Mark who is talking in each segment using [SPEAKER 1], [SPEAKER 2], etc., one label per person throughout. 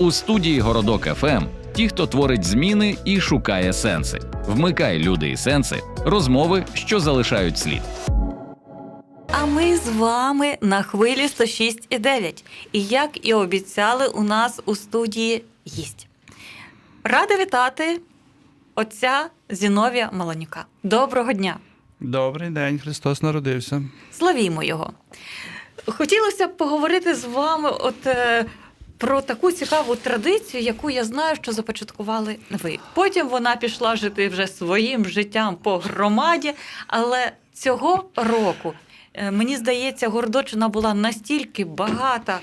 [SPEAKER 1] У студії Городок ФМ ті, хто творить зміни і шукає сенси. Вмикай люди і сенси, розмови, що залишають слід.
[SPEAKER 2] А ми з вами на хвилі 106,9. І як і обіцяли, у нас у студії гість. Рада вітати отця Зіновія Маланюка. Доброго дня!
[SPEAKER 3] Добрий день, Христос народився.
[SPEAKER 2] Славімо його. Хотілося б поговорити з вами от, е, про таку цікаву традицію, яку я знаю, що започаткували ви. Потім вона пішла жити вже своїм життям по громаді, але цього року, е, мені здається, Гордочина була настільки багата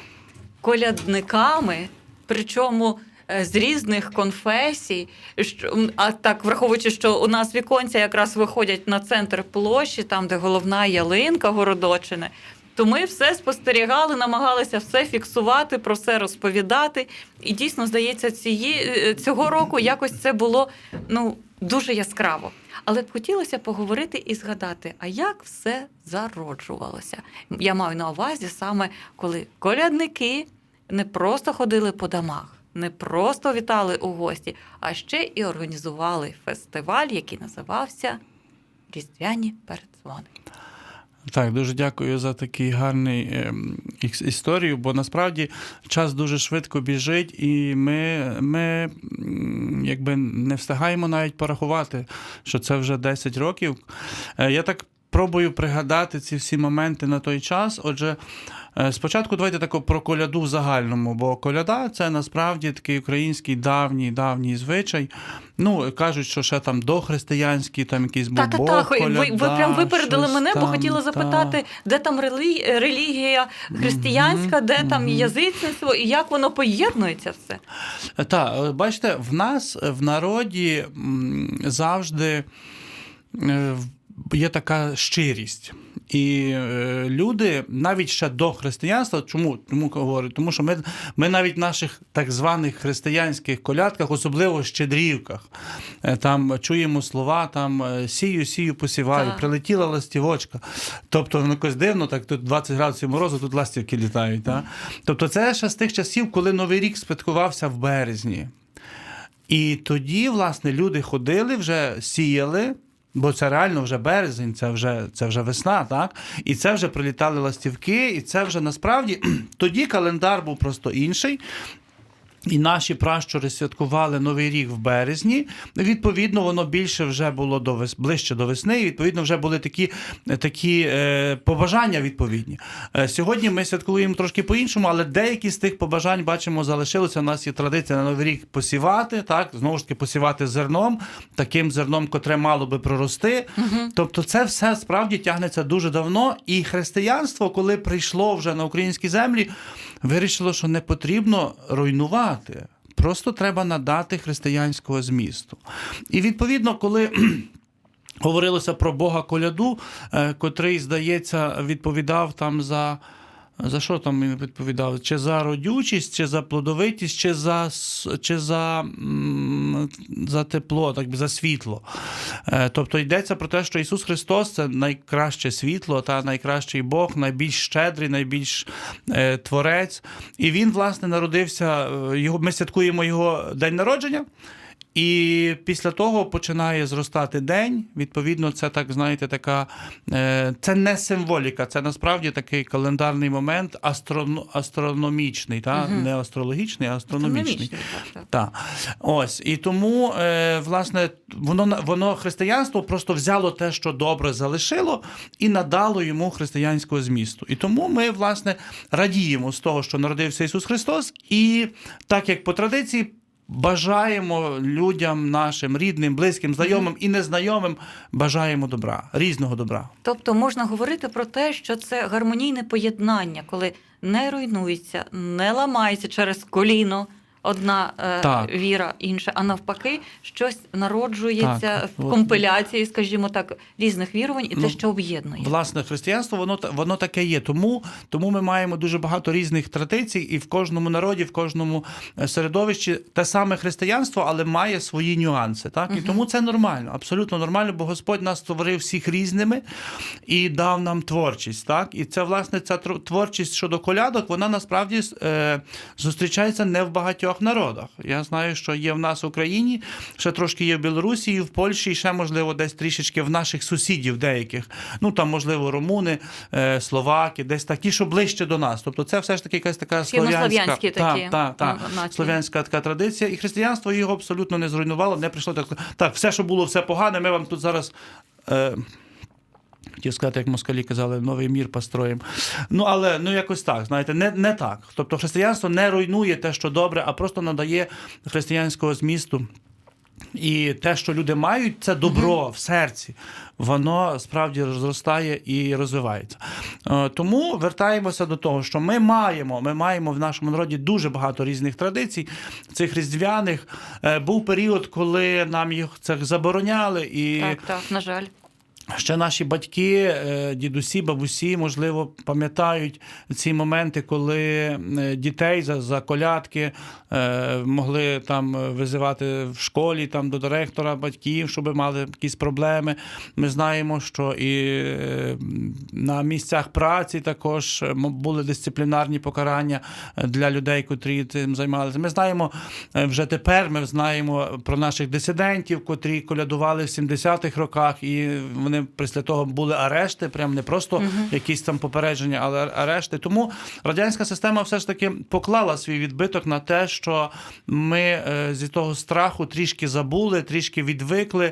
[SPEAKER 2] колядниками, причому е, з різних конфесій. А так, враховуючи, що у нас віконця якраз виходять на центр площі, там, де головна ялинка Городочини. То ми все спостерігали, намагалися все фіксувати, про все розповідати. І дійсно, здається, цієї, е, цього року якось це було ну, дуже яскраво. Але б хотілося поговорити і згадати, а як все зароджувалося. Я маю на увазі саме коли колядники не просто ходили по домах, не просто вітали у гості, а ще і організували фестиваль, який називався Різдвяні передзвони.
[SPEAKER 3] Так, дуже дякую за такий гарний е, історію, бо насправді час дуже швидко біжить, і ми, ми якби не встигаємо навіть порахувати, що це вже 10 років. Е, Я так пробую пригадати ці всі моменти на той час. Отже, е, спочатку давайте тако про коляду в загальному, бо коляда це насправді такий український давній давній звичай. Ну, кажуть, що ще там дохристиянський, там якийсь був
[SPEAKER 2] Та та та ви, ви прям випередили мене, бо
[SPEAKER 3] там,
[SPEAKER 2] хотіла
[SPEAKER 3] та.
[SPEAKER 2] запитати, де там релі... релігія християнська, де там язичництво, і як воно поєднується все.
[SPEAKER 3] Так, бачите, в нас е, в народі завжди е, є така щирість. І е, люди навіть ще до християнства, чому, чому говорю? Тому що ми, ми навіть в наших так званих християнських колядках, особливо щедрівках, е, там чуємо слова там е, сію, сію, посіваю,
[SPEAKER 2] Так.
[SPEAKER 3] прилетіла ластівочка. Тобто воно якось дивно, так тут 20 градусів морозу, тут ластівки літають. Так? Тобто це ще з тих часів, коли Новий рік святкувався в березні. І тоді, власне, люди ходили, вже сіяли. Бо це реально вже березень, це вже, це вже весна, так? І це вже прилітали ластівки, і це вже насправді тоді календар був просто інший. І наші пращури святкували Новий рік в березні. Відповідно, воно більше вже було до вес... ближче до весни. І відповідно, вже були такі, такі е, побажання відповідні. Е, сьогодні ми святкуємо трошки по-іншому, але деякі з тих побажань бачимо залишилися. У нас є традиція на Новий рік посівати, так знову ж таки посівати зерном, таким зерном, котре мало би прорости. Тобто, це все справді тягнеться дуже давно. І християнство, коли прийшло вже на українські землі, вирішило, що не потрібно руйнувати. Просто треба надати християнського змісту. І відповідно, коли говорилося про Бога коляду, е, котрий, здається, відповідав там за. За що там він відповідав? Чи за родючість, чи за плодовитість, чи за, чи за, за тепло, так би за світло. Е, Тобто йдеться про те, що Ісус Христос це найкраще світло, та найкращий Бог, найбільш щедрий, найбільш е, творець. І він, власне, народився. е, Його, ми святкуємо його день народження. І після того починає зростати день. Відповідно, це так, знаєте, така е, це не символіка, це насправді такий календарний момент астроно, астрономічний, та?
[SPEAKER 2] Мгм.
[SPEAKER 3] не астрологічний, а астрономічний.
[SPEAKER 2] Астрономічний, так, так.
[SPEAKER 3] Так. Ось. І тому, е, власне, воно, воно християнство просто взяло те, що добре залишило, і надало йому християнського змісту. І тому ми, власне, радіємо з того, що народився Ісус Христос, і так як по традиції. Бажаємо людям нашим рідним, близьким, знайомим і незнайомим бажаємо добра, різного добра.
[SPEAKER 2] Тобто можна говорити про те, що це гармонійне поєднання, коли не руйнується, не ламається через коліно. Одна е,
[SPEAKER 3] Так.
[SPEAKER 2] віра, інша, а навпаки, щось народжується
[SPEAKER 3] Так,
[SPEAKER 2] в компиляції, скажімо так, різних вірувань, і
[SPEAKER 3] Ну,
[SPEAKER 2] те, що об'єднує.
[SPEAKER 3] Власне, християнство воно воно таке є. Тому, тому ми маємо дуже багато різних традицій, і в кожному народі, в кожному е, середовищі те саме християнство, але має свої нюанси. Так? І тому це нормально, абсолютно нормально, бо Господь нас створив всіх різними і дав нам творчість. Так? І це, власне, ця творчість щодо колядок, вона насправді е, зустрічається не в багатьох багатьох народах. Я знаю, що є в нас в Україні, ще трошки є в Білорусі, і в Польщі, і ще, можливо, десь трішечки в наших сусідів деяких. Ну там, можливо, румуни, е, словаки, десь такі, що ближче до нас. Тобто це все ж таки якась така слов'янська,
[SPEAKER 2] такі,
[SPEAKER 3] та, та, та, слов'янська така традиція. І християнство його абсолютно не зруйнувало, не прийшло так. Так, все, що було, все погане, ми вам тут зараз. Е, Хотів сказати, як москалі казали, новий мір построїмо. Ну, але ну якось так, знаєте, не, не так. Тобто християнство не руйнує те, що добре, а просто надає християнського змісту. І те, що люди мають, це добро в серці, воно справді зростає і розвивається. Е, Тому вертаємося до того, що ми маємо, ми маємо в нашому народі дуже багато різних традицій, цих різдвяних. Е, Був період, коли нам їх це забороняли, і
[SPEAKER 2] Так, так, на жаль.
[SPEAKER 3] Ще наші батьки, е, дідусі, бабусі, можливо, пам'ятають ці моменти, коли е, дітей за, за колядки е, могли там визивати в школі там, до директора, батьків, щоб мали якісь проблеми. Ми знаємо, що і на місцях праці також були дисциплінарні покарання для людей, котрі цим займалися. Ми знаємо вже тепер, ми знаємо про наших дисидентів, котрі колядували в 70-х роках, і вони після того були арешти, прям не просто якісь там попередження, але арешти. Тому радянська система все ж таки поклала свій відбиток на те, що ми е, зі того страху трішки забули, трішки відвикли.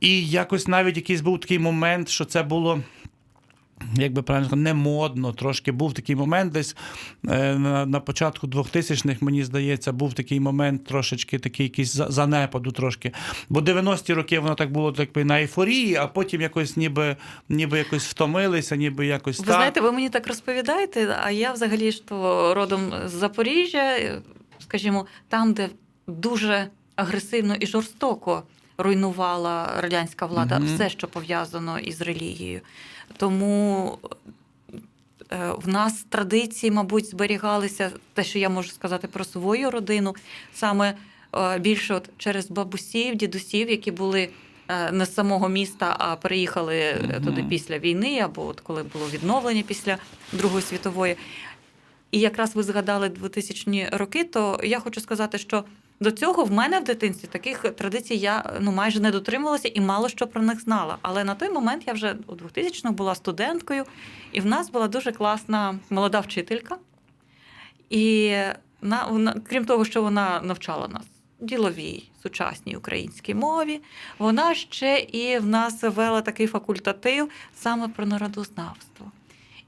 [SPEAKER 3] І якось навіть якийсь був такий момент, що це було. Як би правильно сказати, не модно. Трошки був такий момент десь е, на, на початку 2000-х, мені здається, був такий момент трошечки такий якийсь за- занепаду трошки. Бо 90-ті роки воно так було так би на ейфорії, а потім якось ніби, ніби якось втомилися, ніби якось
[SPEAKER 2] Ви
[SPEAKER 3] так.
[SPEAKER 2] знаєте, ви мені так розповідаєте, а я взагалі ж то родом з Запоріжжя, скажімо, там, де дуже агресивно і жорстоко руйнувала радянська влада
[SPEAKER 3] Мгм.
[SPEAKER 2] все, що пов'язано із релігією. Тому е, в нас традиції, мабуть, зберігалися те, що я можу сказати про свою родину, саме е, більше от через бабусів, дідусів, які були е, не з самого міста, а е,
[SPEAKER 3] Мгм.
[SPEAKER 2] туди після війни, або от коли було відновлення після Другої світової. І якраз ви згадали 2000-ні роки, то я хочу сказати, що до цього в мене в дитинстві таких традицій я ну майже не дотримувалася і мало що про них знала. Але на той момент я вже у 2000-х була студенткою, і в нас була дуже класна молода вчителька. І на, вона, крім того, що вона навчала нас діловій, сучасній українській мові, вона ще і в нас вела такий факультатив саме про народознавство.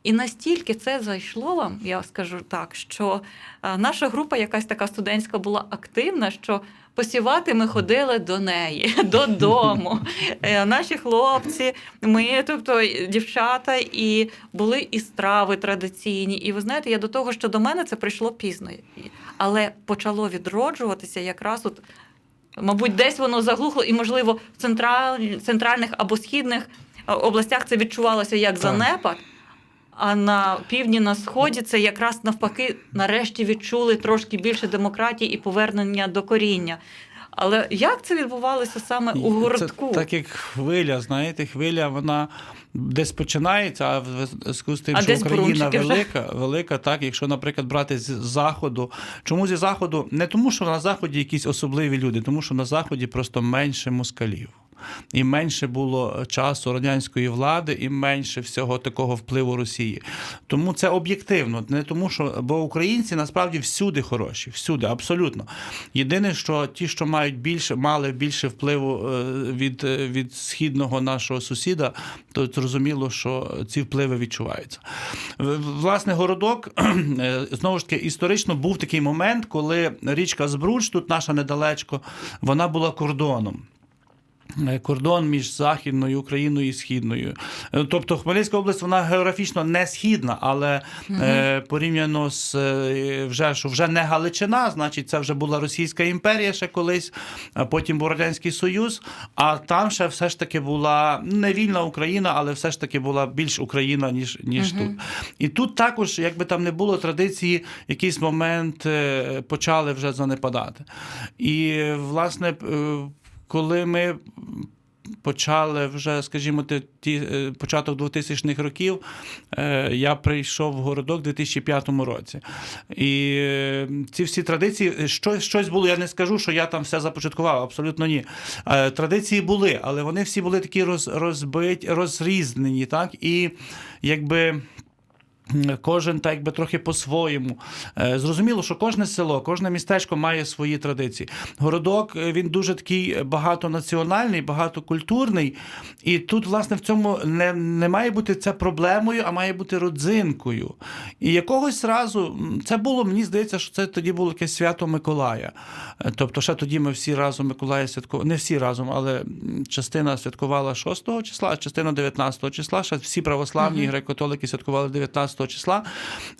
[SPEAKER 2] І настільки це зайшло вам, я скажу так, що е, наша група, якась така студентська, була активна, що посівати ми ходили до неї, додому. Е, Наші хлопці, ми, тобто дівчата, і були і страви традиційні. І ви знаєте, я до того, що до мене це прийшло пізно, але почало відроджуватися якраз от. Мабуть, десь воно заглухло, і, можливо, в централь... центральних або східних е, областях це відчувалося як занепад. А на півдні, на сході це якраз навпаки, нарешті відчули трошки більше демократії і повернення до коріння. Але як це відбувалося саме у
[SPEAKER 3] Це
[SPEAKER 2] городку?
[SPEAKER 3] так як хвиля, знаєте, хвиля вона десь починається, а в зв'язку з тим,
[SPEAKER 2] А
[SPEAKER 3] що Україна
[SPEAKER 2] брунчики вже.
[SPEAKER 3] велика, велика, так, якщо, наприклад, брати з заходу. Чому зі заходу? Не тому, що на заході якісь особливі люди, тому що на заході просто менше москалів. І менше було часу радянської влади, і менше всього такого впливу Росії. Тому це об'єктивно, не тому, що бо українці насправді всюди хороші, всюди, абсолютно. Єдине, що ті, що мають більше, мали більше впливу е, від, е, від східного нашого сусіда, то зрозуміло, що ці впливи відчуваються. Власне, городок е, знову ж таки історично був такий момент, коли річка Збруч, тут наша недалечко, вона була кордоном. Е, Кордон між Західною Україною і Східною. Е, Тобто Хмельницька область вона географічно не східна, але е, порівняно з вже, що вже не Галичина, значить, це вже була Російська імперія ще колись, а потім був Радянський Союз. А там ще все ж таки була не вільна Україна, але все ж таки була більш Україна, ніж, ніж тут. І тут також, якби там не було традиції, якийсь момент почали вже занепадати. І, власне, коли ми почали вже, скажімо, ті, е, початок 2000-х років, е, я прийшов в городок у 2005 році. І е, ці всі традиції, е, що, щось було, я не скажу, що я там все започаткував, абсолютно ні. Традиції були, але вони всі були такі роз, розбиті, розрізнені, так? І якби. Кожен так якби трохи по-своєму. Е, Зрозуміло, що кожне село, кожне містечко має свої традиції. Городок е, він дуже такий багатонаціональний, багатокультурний. І тут, власне, в цьому не, не має бути це проблемою, а має бути родзинкою. І якогось разу це було, мені здається, що це тоді було якесь свято Миколая. Е, Тобто, ще тоді ми всі разом Миколая святкували, не всі разом, але частина святкувала 6 числа, частина 19 числа. Ще всі православні і греко-католики святкували 19 числа.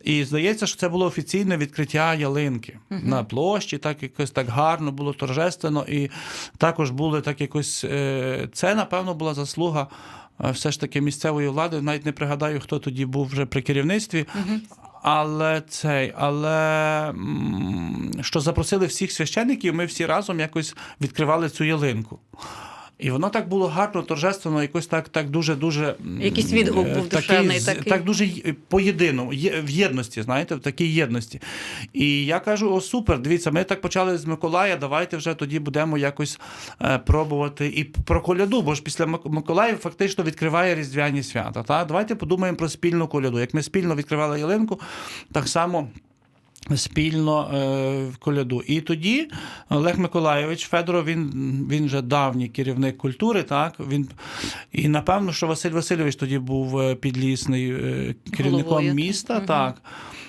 [SPEAKER 3] І здається, що це було офіційне відкриття ялинки на площі, так якось так гарно було торжественно. І також були так якось. е, Це, напевно, була заслуга. е, Все ж таки місцевої влади, навіть не пригадаю, хто тоді був вже при керівництві. Але цей, але що запросили всіх священників, ми всі разом якось відкривали цю ялинку. І воно так було гарно, торжественно, якось так, так дуже, дуже
[SPEAKER 2] Якийсь відгук
[SPEAKER 3] е,
[SPEAKER 2] був душевний такий.
[SPEAKER 3] Так дуже й- поєдино, в єдності, знаєте, в такій єдності. І я кажу: о, супер, дивіться, ми так почали з Миколая, давайте вже тоді будемо якось е, пробувати і про коляду, бо ж після Мик- Миколая фактично відкриває різдвяні свята. Та? Давайте подумаємо про спільну коляду. Як ми спільно відкривали ялинку, так само. Спільно е, в коляду. І тоді Олег Миколайович Федоров, він, він вже давній керівник культури, так? Він, і напевно, що Василь Васильович тоді був е, підлісний е, керівником
[SPEAKER 2] Головою.
[SPEAKER 3] міста.
[SPEAKER 2] Угу.
[SPEAKER 3] Так.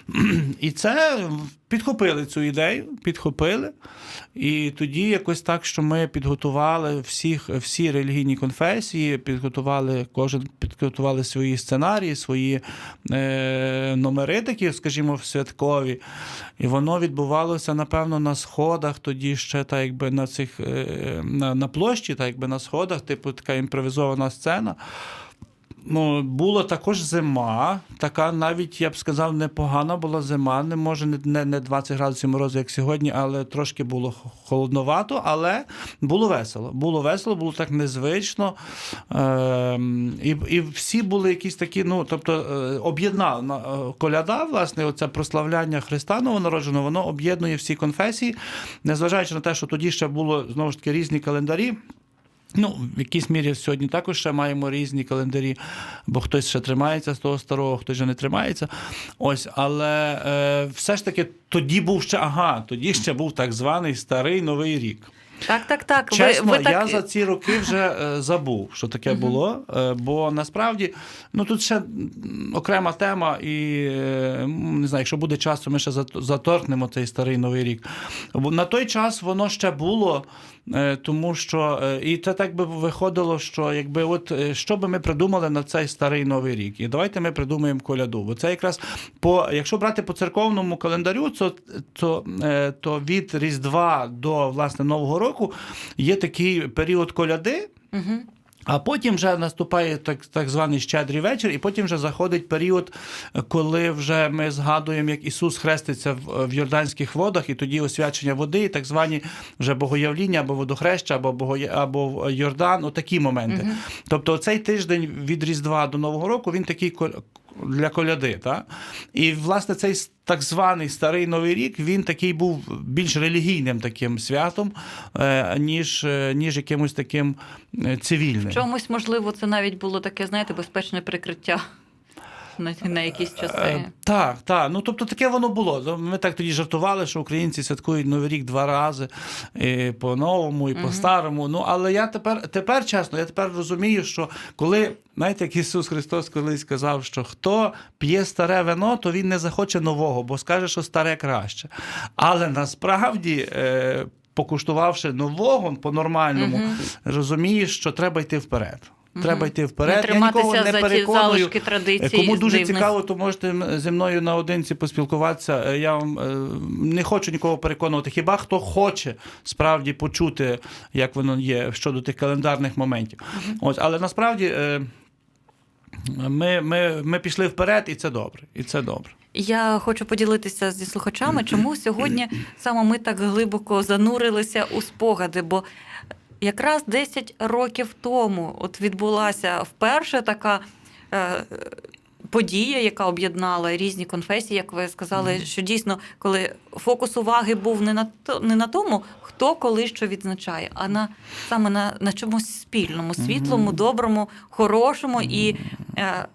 [SPEAKER 3] І це підхопили цю ідею, підхопили. І тоді якось так, що ми підготували всіх, всі релігійні конфесії, підготували, кожен підготували свої сценарії, свої е, номери такі, скажімо, святкові. І воно відбувалося, напевно, на сходах, тоді ще так, якби на цих е, на, на площі, так якби на сходах, типу така імпровізована сцена. Ну, була також зима, така навіть, я б сказав, непогана була зима. Не може не, не, не 20 градусів морозу, як сьогодні, але трошки було холодновато, але було весело. Було весело, було так незвично. Ем, і, і всі були якісь такі, ну, тобто, е, об'єднала е, коляда, власне, оце прославляння Христа новонародженого, воно об'єднує всі конфесії, незважаючи на те, що тоді ще було знову ж таки різні календарі. Ну, в якійсь мірі сьогодні також ще маємо різні календарі, бо хтось ще тримається з того старого, хтось вже не тримається. Ось, але е, все ж таки тоді був ще ага, тоді ще був так званий старий новий рік.
[SPEAKER 2] Так, так, так.
[SPEAKER 3] Чесно,
[SPEAKER 2] ви, ви
[SPEAKER 3] я за ці роки вже е, забув, що таке було. Е, бо насправді, ну тут ще окрема тема, і е, не знаю, якщо буде час, то ми ще заторкнемо цей старий новий рік. Бо на той час воно ще було. Е, Тому що е, і це так би виходило, що якби от е, що би ми придумали на цей старий новий рік, і давайте ми придумаємо коляду. Бо це якраз по якщо брати по церковному календарю, то, то, то від Різдва до власне Нового року є такий період коляди.
[SPEAKER 2] Мгм.
[SPEAKER 3] А потім вже наступає так, так званий щедрий вечір, і потім вже заходить період, коли вже ми згадуємо, як Ісус хреститься в, в Йорданських водах, і тоді освячення води, і так звані вже богоявління або водохреща, або богоя, або Йордан, отакі моменти. Тобто цей тиждень від Різдва до Нового року він такий для коляди. Та? І власне цей так званий старий новий рік він такий був більш релігійним таким святом, е, ніж, е, ніж якимось таким е, цивільним.
[SPEAKER 2] В чомусь, можливо, це навіть було таке, знаєте, безпечне прикриття на, на якісь часи.
[SPEAKER 3] Е, Так, так. Ну тобто таке воно було. Ми так тоді жартували, що українці святкують Новий рік два рази і по-новому, і по-старому. Ну але я тепер, тепер чесно, я тепер розумію, що коли, знаєте, як Ісус Христос колись сказав, що хто п'є старе вино, то він не захоче нового, бо скаже, що старе краще. Але насправді. Е, Покуштувавши нового по-нормальному, розумієш, що треба йти вперед. Треба йти вперед.
[SPEAKER 2] Не
[SPEAKER 3] Я нікого не
[SPEAKER 2] за ті
[SPEAKER 3] переконую.
[SPEAKER 2] залишки традицій.
[SPEAKER 3] Кому дуже
[SPEAKER 2] дивних.
[SPEAKER 3] цікаво, то можете зі мною наодинці поспілкуватися. Е, Я вам е, не хочу нікого переконувати. Хіба хто хоче справді почути, як воно є щодо тих календарних моментів. Ось, але насправді е, ми, ми, ми пішли вперед, і це добре. І це добре.
[SPEAKER 2] Я хочу поділитися зі слухачами, чому сьогодні саме ми так глибоко занурилися у спогади, бо якраз 10 років тому от відбулася вперше така. Е, Подія, яка об'єднала різні конфесії, як ви сказали, що дійсно, коли фокус уваги був не на то, не на тому, хто коли що відзначає, а на саме на, на чомусь спільному, світлому, доброму, хорошому. І е,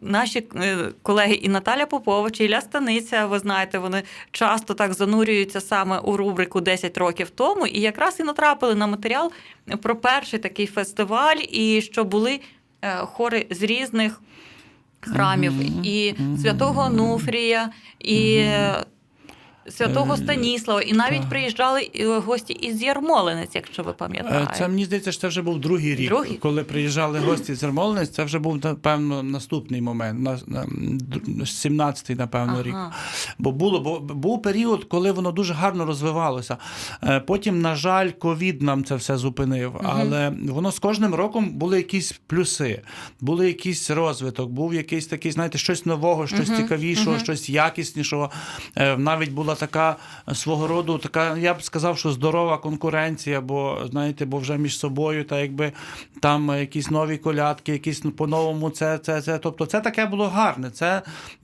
[SPEAKER 2] наші е, колеги і Наталя Попович, і Ілля Станиця, ви знаєте, вони часто так занурюються саме у рубрику «10 років тому, і якраз і натрапили на матеріал про перший такий фестиваль, і що були е, хори з різних храмів, і святого Нуфрія, і святого
[SPEAKER 3] Е,
[SPEAKER 2] Станіслава, і навіть
[SPEAKER 3] так.
[SPEAKER 2] приїжджали е, гості із Ярмолинець, якщо ви
[SPEAKER 3] Е,
[SPEAKER 2] пам'ятаєте.
[SPEAKER 3] Це мені здається, що це вже був другий рік,
[SPEAKER 2] Другий?
[SPEAKER 3] коли приїжджали гості з Ермолинець, це вже був напевно наступний момент, на, на 17-й, напевно, рік. Бо було, бо був період, коли воно дуже гарно розвивалося. Потім, на жаль, ковід нам це все зупинив. Але воно з кожним роком були якісь плюси, були якийсь розвиток, був якийсь такий, знаєте, щось нового, щось цікавішого, щось якіснішого. Навіть була така е, свого роду, така, я б сказав, що здорова конкуренція, бо знаєте, бо вже між собою, та якби там якісь нові колядки, якісь по-новому це, це, це. Тобто, це таке було гарне. Це,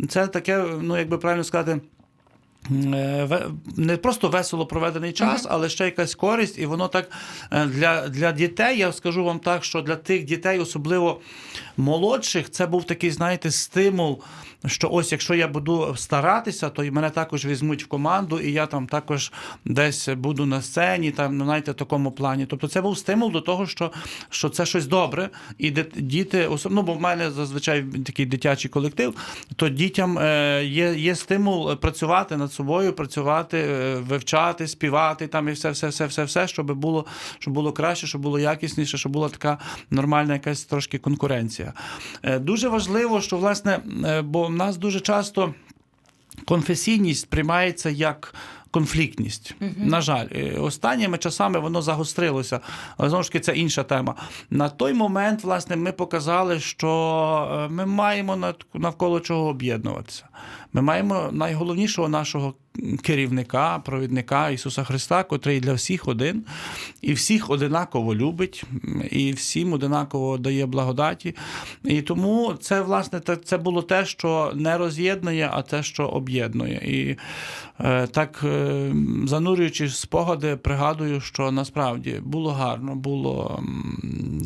[SPEAKER 3] це таке, ну якби правильно сказати. Е, Не просто весело проведений час, але ще якась користь, і воно так е, для, для дітей. Я скажу вам так, що для тих дітей, особливо молодших, це був такий, знаєте, стимул. Що ось, якщо я буду старатися, то і мене також візьмуть в команду, і я там також десь буду на сцені, там ну, знаєте, в такому плані. Тобто, це був стимул до того, що, що це щось добре, і діти, особ- ну, бо в мене зазвичай такий дитячий колектив, то дітям е, є, є стимул працювати над собою, працювати, е, вивчати, співати там і все, все, все, все, все, щоб було, щоб було краще, щоб було якісніше, щоб була така нормальна якась трошки конкуренція. Е, Дуже важливо, що власне, е, бо в нас дуже часто конфесійність сприймається як. Конфліктність, на жаль, Е, останніми часами воно загострилося, але знову ж таки це інша тема. На той момент, власне, ми показали, що е, ми маємо навколо чого об'єднуватися. Ми маємо найголовнішого нашого керівника, провідника Ісуса Христа, котрий для всіх один, і всіх одинаково любить, і всім одинаково дає благодаті. І тому це, власне, це було те, що не роз'єднує, а те, що об'єднує. І е, так, е, занурюючи спогади, пригадую, що насправді було гарно, було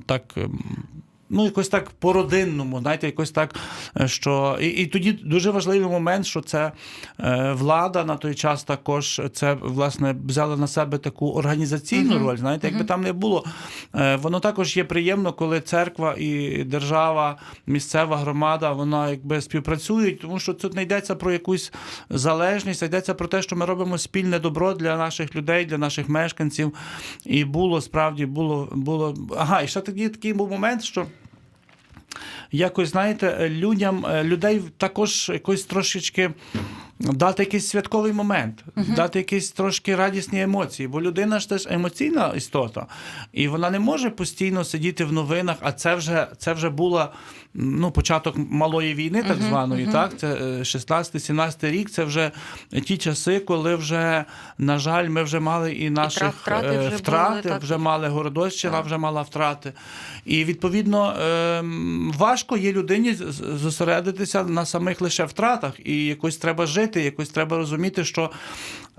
[SPEAKER 3] так. Ну, якось так по-родинному, знаєте, якось так, е, що. І, і тоді дуже важливий момент, що це е, влада на той час також це, власне, взяла на себе таку організаційну
[SPEAKER 2] Мгм.
[SPEAKER 3] роль. Знаєте, якби там не було. Е, воно також є приємно, коли церква і держава, місцева громада, вона якби співпрацюють, тому що тут не йдеться про якусь залежність, а йдеться про те, що ми робимо спільне добро для наших людей, для наших мешканців. І було справді було. було... Ага, і ще тоді такий був момент, що. Якось, знаєте, людям, е, людей також якось трошечки дати якийсь святковий момент, дати якісь трошки радісні емоції. Бо людина ж теж емоційна істота, і вона не може постійно сидіти в новинах, а це вже, це вже була ну, початок малої війни, так званої, так? Це е, 16-17 рік, це вже ті часи, коли вже, на жаль, ми вже мали і наших
[SPEAKER 2] втрати
[SPEAKER 3] е,
[SPEAKER 2] вже
[SPEAKER 3] втрати,
[SPEAKER 2] так.
[SPEAKER 3] вже мали Городощина, вже мала втрати. І відповідно ем, важко є людині зосередитися на самих лише втратах, і якось треба жити, якось треба розуміти, що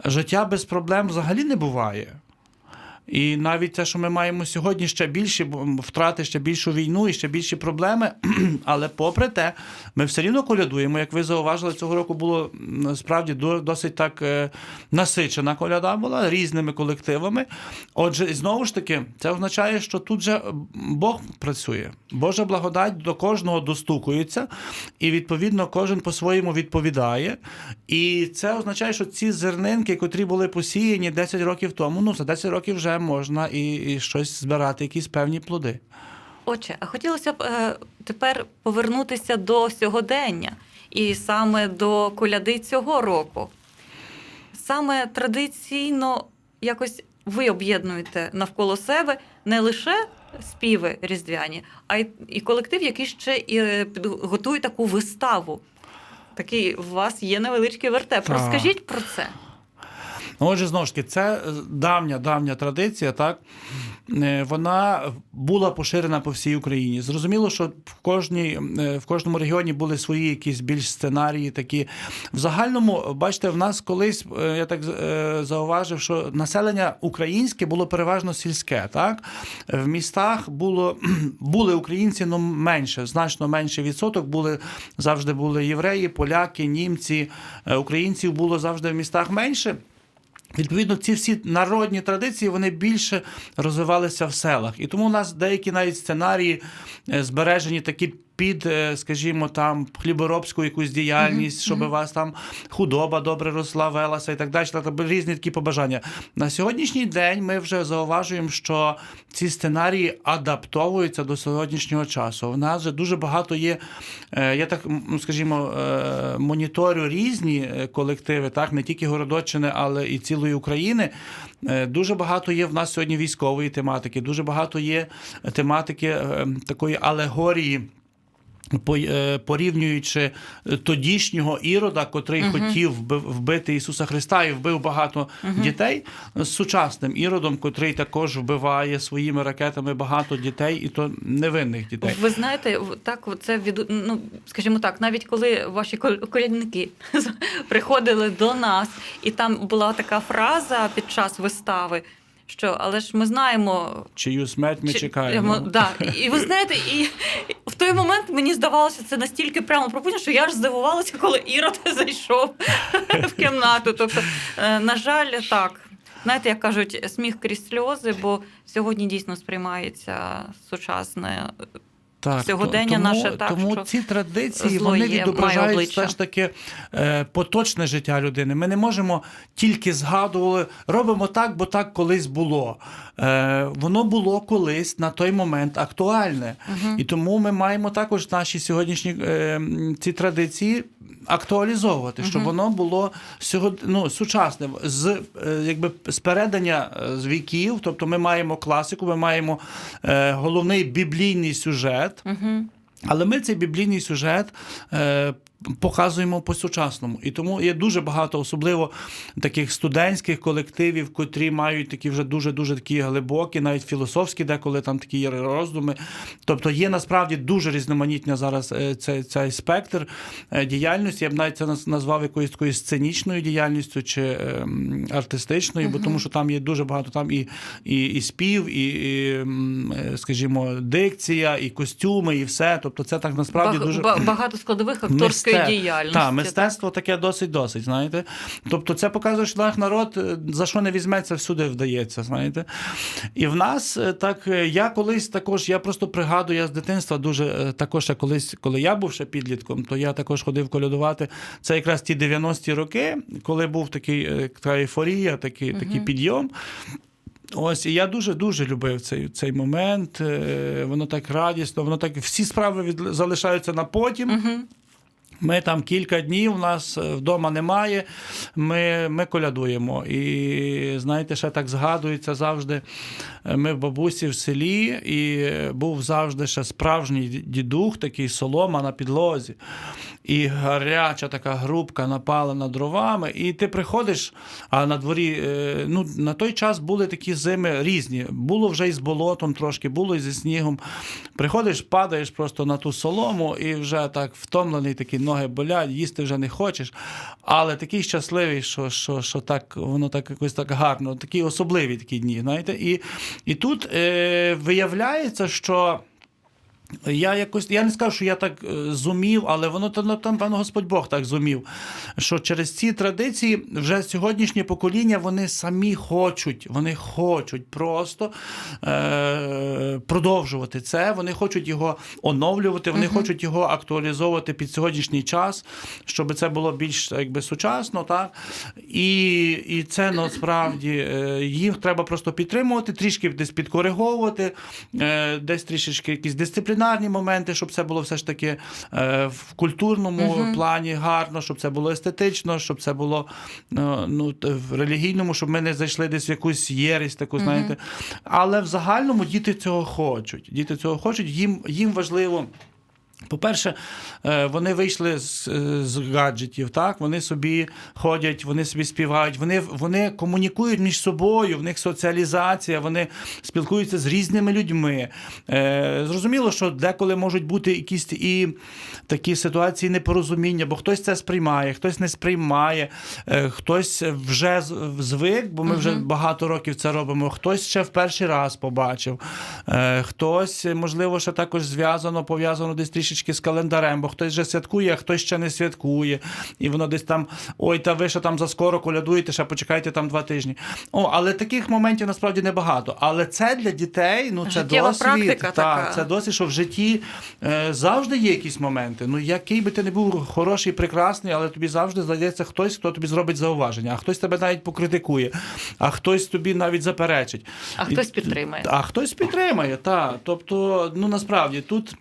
[SPEAKER 3] життя без проблем взагалі не буває. І навіть те, що ми маємо сьогодні ще більші втрати, ще більшу війну і ще більші проблеми. Але попри те, ми все рівно колядуємо. Як ви зауважили, цього року було справді досить так е, насичена коляда була різними колективами. Отже, знову ж таки, це означає, що тут же Бог працює. Божа благодать до кожного достукується, і відповідно кожен по-своєму відповідає. І це означає, що ці зернинки, котрі були посіяні 10 років тому, ну за 10 років вже можна і, і щось збирати, якісь певні плоди.
[SPEAKER 2] Отже, а хотілося б е, тепер повернутися до сьогодення і саме до коляди цього року. Саме традиційно якось ви об'єднуєте навколо себе не лише співи різдвяні, а й і колектив, який ще і е, готує таку виставу. Такий у вас є невеличкий вертеп. Розкажіть про це.
[SPEAKER 3] Ну, отже, знову ж таки, це е, давня, давня традиція, так? Е, Вона була поширена по всій Україні. Зрозуміло, що в, кожній, е, в кожному регіоні були свої якісь більш сценарії такі. В загальному, бачите, в нас колись, я так зауважив, що населення українське було переважно сільське, так? В містах було, були українці, ну менше, значно менше відсоток. Були, завжди були євреї, поляки, німці, українців було завжди в містах менше. Відповідно, ці всі народні традиції вони більше розвивалися в селах. І тому у нас деякі навіть сценарії е, збережені такі під, е, скажімо, там хліборобську якусь діяльність, щоб у вас там худоба добре росла, велася і так далі. Різні такі побажання. На сьогоднішній день ми вже зауважуємо, що ці сценарії адаптовуються до сьогоднішнього часу. У нас вже дуже багато є, е, я так скажімо, е, моніторю різні колективи, так не тільки Городоччини, але і цілої України. Дуже багато є в нас сьогодні військової тематики, дуже багато є тематики такої алегорії. Е, Порівнюючи тодішнього ірода, котрий хотів вби- вбити Ісуса Христа і вбив багато дітей, з сучасним іродом, котрий також вбиває своїми ракетами багато дітей, і то невинних дітей.
[SPEAKER 2] Ви знаєте, так це від ну скажімо так, навіть коли ваші кол- колядники приходили до нас, і там була така фраза під час вистави. Що, але ж ми знаємо,
[SPEAKER 3] Чию смерть ми
[SPEAKER 2] чи-
[SPEAKER 3] чекаємо.
[SPEAKER 2] Да. І ви знаєте, і в той момент мені здавалося це настільки прямо пропущено, що я ж здивувалася, коли Ірод зайшов в кімнату. Тобто, е, на жаль, так. Знаєте, як кажуть, сміх крізь сльози, бо сьогодні дійсно сприймається сучасне
[SPEAKER 3] Так,
[SPEAKER 2] Сьогодення
[SPEAKER 3] тому,
[SPEAKER 2] наше так,
[SPEAKER 3] тому
[SPEAKER 2] що
[SPEAKER 3] ці традиції
[SPEAKER 2] зло
[SPEAKER 3] вони
[SPEAKER 2] є,
[SPEAKER 3] відображають все ж таки е, поточне життя людини. Ми не можемо тільки згадували, робимо так, бо так колись було. Е, воно було колись на той момент актуальне. І тому ми маємо також наші сьогоднішні е, ці традиції. Актуалізовувати, щоб воно було сьогодні ну, сучасне з е, якби з передання е, з віків. Тобто, ми маємо класику, ми маємо е, головний біблійний сюжет. Але ми цей біблійний сюжет е, показуємо по-сучасному. І тому є дуже багато, особливо таких студентських колективів, котрі мають такі вже дуже-дуже такі глибокі, навіть філософські, деколи там такі є роздуми. Тобто є насправді дуже різноманітня зараз цей, цей спектр е, діяльності. Я б навіть це назвав якоюсь такою сценічною діяльністю чи е, артистичною, бо тому що там є дуже багато там і, і, і спів, і, і е, скажімо, дикція, і костюми, і все. Тобто це так насправді
[SPEAKER 2] баг-
[SPEAKER 3] дуже
[SPEAKER 2] багато складових акторської
[SPEAKER 3] Мистецтво.
[SPEAKER 2] діяльності.
[SPEAKER 3] Так, мистецтво таке досить-досить, знаєте. Тобто це показує, що наш народ е, за що не візьметься, всюди вдається, знаєте. І в нас е, так, е, я колись також, я просто пригадую, я з дитинства дуже також ще колись, коли я був ще підлітком, то я також ходив колядувати. Це якраз ті 90-ті роки, коли був такий, така ейфорія, такий, такий підйом. Ось і я дуже дуже любив цей, цей момент. Воно так радісно, воно так всі справи від, залишаються на потім. Ми там кілька днів, у нас е, вдома немає. Ми, ми колядуємо. І знаєте, ще так згадується завжди. е, Ми в бабусі в селі, і був завжди ще справжній дідух, такий солома на підлозі. І гаряча така грубка напалена дровами. І ти приходиш, а на дворі, е, ну, на той час були такі зими різні. Було вже і з болотом трошки, було і зі снігом. Приходиш, падаєш просто на ту солому, і вже так втомлений, такі ноги болять, їсти вже не хочеш. Але такий щасливий, що, що, що так, воно так якось так гарно, такі особливі такі дні. знаєте. І, і тут е, виявляється, що. Я якось я не скажу, що я так е, зумів, але воно там, там певно, Господь Бог так зумів. Що через ці традиції вже сьогоднішнє покоління вони самі хочуть, вони хочуть просто е, продовжувати це. Вони хочуть його оновлювати, вони хочуть його актуалізовувати під сьогоднішній час, щоб це було більш якби сучасно, так і, і це насправді е, їх треба просто підтримувати, трішки десь підкориговувати, е, десь трішечки якісь дисциплінарні моменти, щоб це було все ж таки е, в культурному плані гарно, щоб це було естетично, щоб це було е, ну, в релігійному, щоб ми не зайшли десь в якусь єрість, таку, знаєте. Але в загальному діти цього хочуть. Діти цього хочуть, їм, їм важливо. По-перше, е, вони вийшли з, е, з гаджетів, так? вони собі ходять, вони собі співають, вони, вони комунікують між собою, в них соціалізація, вони спілкуються з різними людьми. Е, Зрозуміло, що деколи можуть бути якісь і такі ситуації непорозуміння, бо хтось це сприймає, хтось не сприймає, е, хтось вже звик, бо ми вже багато років це робимо, хтось ще в перший раз побачив, е, хтось, можливо, ще також зв'язано, пов'язано десь трішечки з календарем, бо хтось вже святкує, а хтось ще не святкує. І воно десь там, ой, та ви ще там заскоро колядуєте, ще почекайте там два тижні. О, але таких моментів насправді небагато. Але це для дітей, ну це
[SPEAKER 2] Життєва
[SPEAKER 3] досвід.
[SPEAKER 2] практика
[SPEAKER 3] та,
[SPEAKER 2] така.
[SPEAKER 3] Це досить, що в житті е, завжди є якісь моменти. Ну, який би ти не був хороший, прекрасний, але тобі завжди знайдеться хтось, хто тобі зробить зауваження, а хтось тебе навіть покритикує, а хтось тобі навіть заперечить.
[SPEAKER 2] А хтось підтримає.
[SPEAKER 3] А хтось підтримає, так. Тобто, ну насправді тут.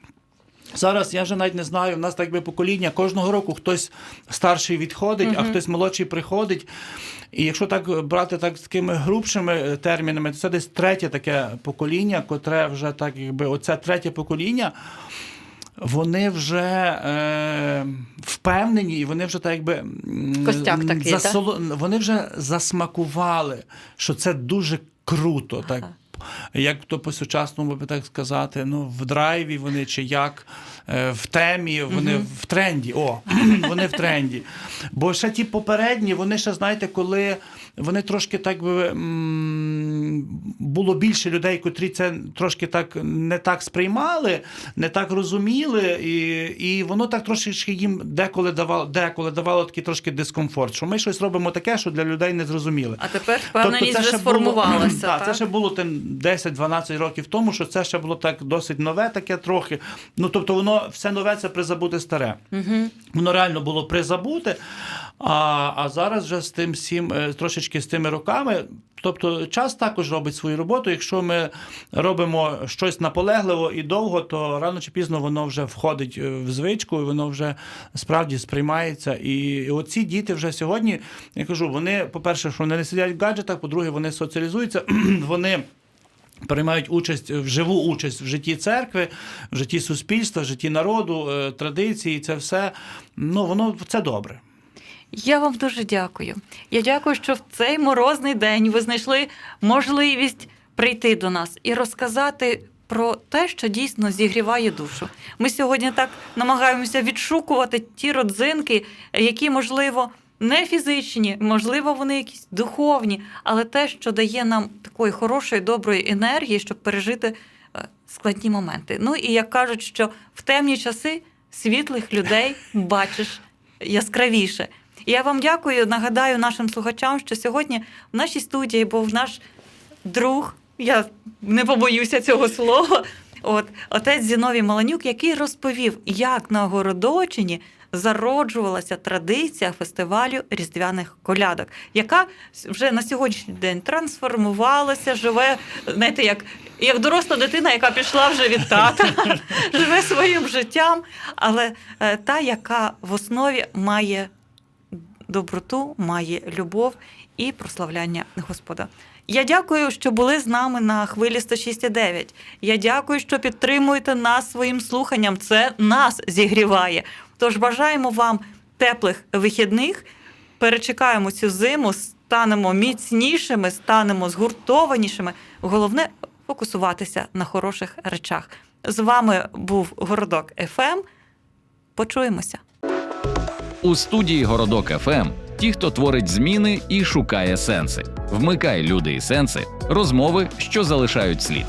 [SPEAKER 3] Зараз я вже навіть не знаю, в нас так би покоління. Кожного року хтось старший відходить, а хтось молодший приходить. І якщо так брати так з такими грубшими термінами, то це десь третє таке покоління, котре вже так, якби оце третє покоління. Вони вже е, впевнені, і вони вже так якби
[SPEAKER 2] Костяк такий, так?
[SPEAKER 3] засоло- вони вже засмакували, що це дуже круто. Так як то по-сучасному би так сказати, ну в драйві вони чи як е, в темі, вони в тренді. О, вони в тренді. Бо ще ті попередні, вони ще знаєте, коли вони трошки так би м, було більше людей, котрі це трошки так не так сприймали, не так розуміли, і, і воно так трошечки їм деколи давало, деколи давало такий трошки дискомфорт, що ми щось робимо таке, що для людей не зрозуміле.
[SPEAKER 2] А тепер впевненість
[SPEAKER 3] Тобто
[SPEAKER 2] вже
[SPEAKER 3] було-
[SPEAKER 2] сформувалася. Так,
[SPEAKER 3] це ще було там 10-12 років тому, що це ще було так досить нове, таке трохи. Ну тобто, воно все нове це призабуте старе.
[SPEAKER 2] Угу.
[SPEAKER 3] Воно реально було призабуте. А, а зараз вже з тим всім, е, трошечки з тими роками. Тобто час також робить свою роботу. Якщо ми робимо щось наполегливо і довго, то рано чи пізно воно вже входить е, в звичку, і воно вже справді сприймається. І оці діти вже сьогодні, я кажу, вони, по-перше, що вони не сидять в гаджетах, по-друге, вони соціалізуються, вони. Приймають участь вживу участь в житті церкви, в житті суспільства, в житті народу, е, традиції, це все. Ну воно це добре.
[SPEAKER 2] Я вам дуже дякую. Я дякую, що в цей морозний день ви знайшли можливість прийти до нас і розказати про те, що дійсно зігріває душу. Ми сьогодні так намагаємося відшукувати ті родзинки, які, можливо, не фізичні, можливо, вони якісь духовні, але те, що дає нам такої хорошої, доброї енергії, щоб пережити е, складні моменти. Ну і як кажуть, що в темні часи світлих людей бачиш яскравіше. Я вам дякую. Нагадаю нашим слухачам, що сьогодні в нашій студії був наш друг, я не побоюся цього слова. От отець Зіновій Маланюк, який розповів, як на Городочині зароджувалася традиція фестивалю різдвяних колядок, яка вже на сьогоднішній день трансформувалася, живе, знаєте, як, як доросла дитина, яка пішла вже від тата, живе своїм життям, але е, та, яка в основі має доброту, має любов і прославляння Господа. Я дякую, що були з нами на хвилі 106,9. Я дякую, що підтримуєте нас своїм слуханням. Це нас зігріває. Тож бажаємо вам теплих вихідних. Перечекаємо цю зиму, станемо міцнішими, станемо згуртованішими. Головне фокусуватися на хороших речах. З вами був Городок ФМ. Почуємося.
[SPEAKER 1] У студії Городок ФМ ті, хто творить зміни і шукає сенси. Вмикай люди і сенси, розмови, що залишають слід.